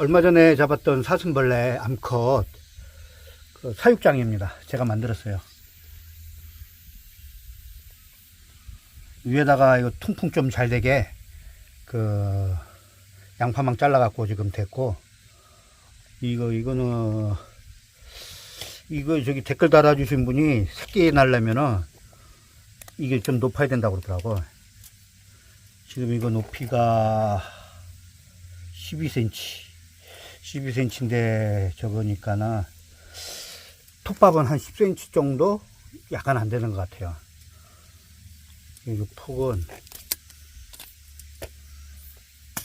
얼마 전에 잡았던 사슴벌레 암컷 그 사육장입니다. 제가 만들었어요. 위에다가 이거 통풍 좀잘 되게 그 양파망 잘라갖고 지금 됐고 이거 이거는 이거 저기 댓글 달아주신 분이 새끼 날려면은 이게 좀 높아야 된다고 그러더라고. 지금 이거 높이가 12cm. 12cm인데 저거니까는 톱밥은 한 10cm 정도 약간 안 되는 것 같아요. 이 폭은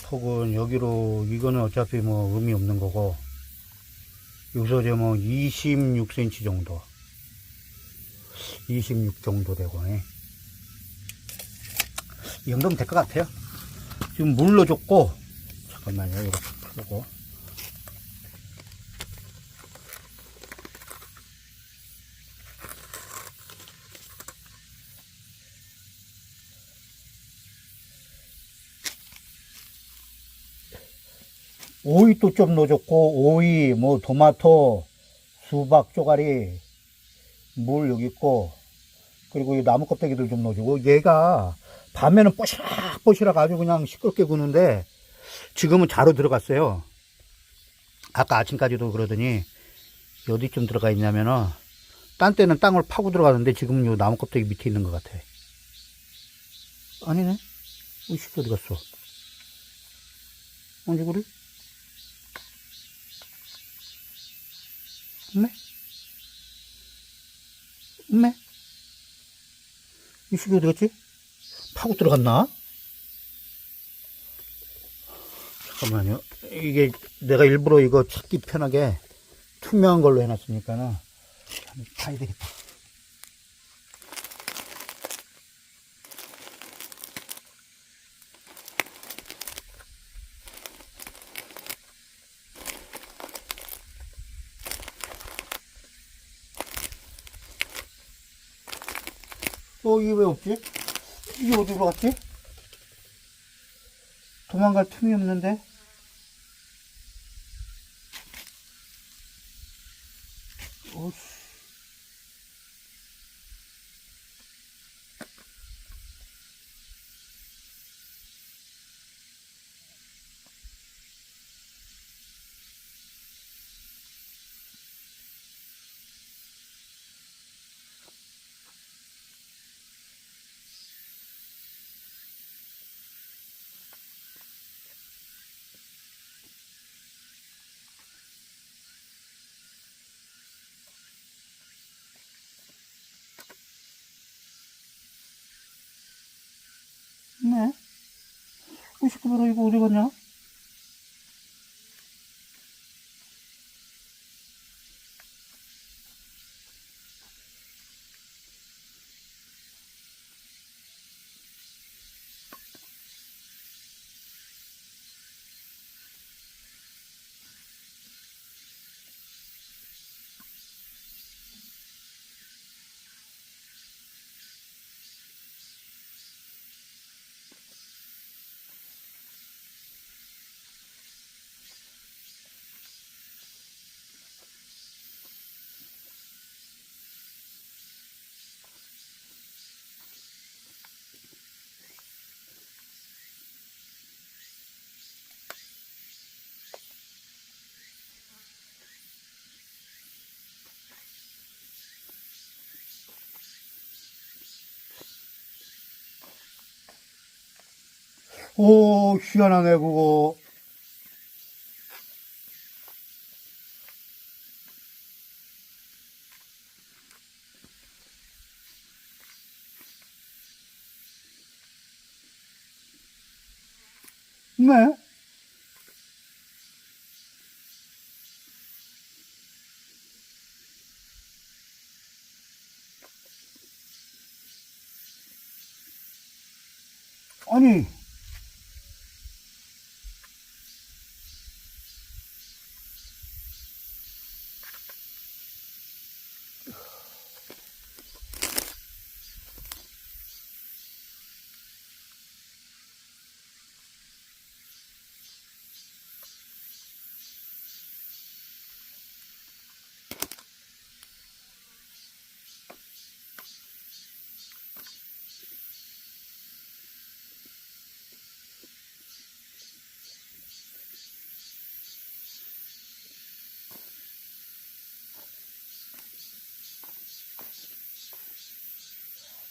폭은 여기로 이거는 어차피 뭐 의미 없는 거고 여기서 이제 뭐 26cm 정도 26 정도 되고 예. 이 정도면 될 것 같아요 지금 물로 줬고 잠깐만요 이렇게 풀고 오이 또좀 넣어줬고 오이 뭐 토마토 수박 쪼가리 물 여기 있고 그리고 이 나무 껍데기들 좀 넣어주고 얘가 밤에는 뽀시락뽀시락 아주 그냥 시끄럽게 구는데 지금은 자로 들어갔어요. 아까 아침까지도 그러더니 어디쯤 들어가 있냐면은 딴 때는 땅을 파고 들어가는데 지금은 요 나무 껍데기 밑에 있는 것 같아. 아니네. 이 새끼 어디 갔어. 언제 그래? 엄매? 엄매? 이 새끼 어디 갔지? 파고 들어갔나? 잠깐만요. 이게 내가 일부러 이거 찾기 편하게 투명한 걸로 해놨으니까는 한번 파야 되겠다. 어, 이게 왜 없지? 이게 어디로 갔지? 도망갈 틈이 없는데? 어씨. 19배로 이거 어디 갔냐? 오, 희한하네, 그거. 네. 아니,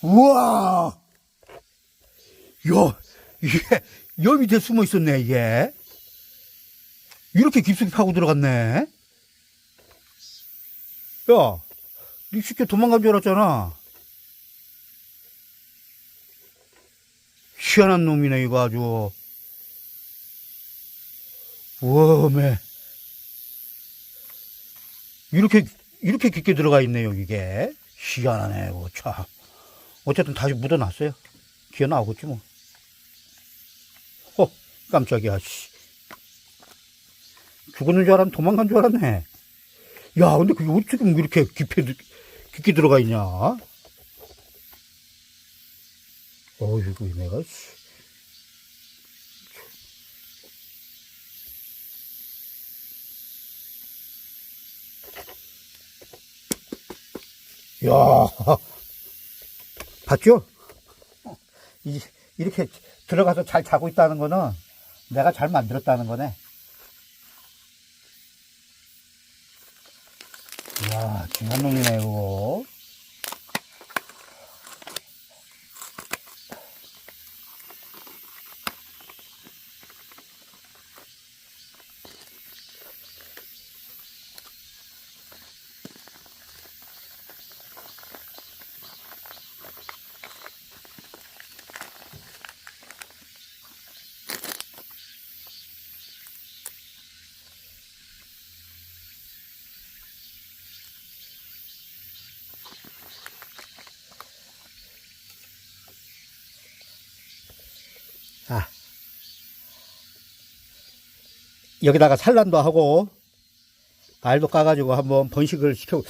우와! 야, 이게, 여 밑에 숨어 있었네, 이게. 이렇게 깊숙이 파고 들어갔네. 야, 니 쉽게 도망간 줄 알았잖아. 희한한 놈이네, 이거 아주. 우와 매. 이렇게, 이렇게 깊게 들어가 있네요, 이게. 희한하네, 이거 참. 어쨌든 다시 묻어놨어요. 기어 나오겠지, 뭐. 어, 깜짝이야, 씨. 죽었는 줄 알았는데 도망간 줄 알았네. 야, 근데 그게 어떻게 뭐 이렇게 깊이, 들- 깊게 들어가 있냐? 어이구, 내가, 씨. 야, 봤죠? 이, 이렇게 들어가서 잘 자고 있다는 거는 내가 잘 만들었다는 거네. 이야, 중요한 놈이네, 이거. 아. 여기다가 산란도 하고, 알도 까가지고 한번 번식을 시켜,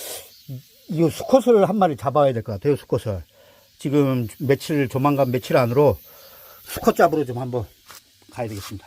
이- 이거 수컷을 한 마리 잡아야 될 것 같아요, 수컷을. 지금 며칠, 조만간 며칠 안으로 수컷 잡으러 좀 한번 가야 되겠습니다.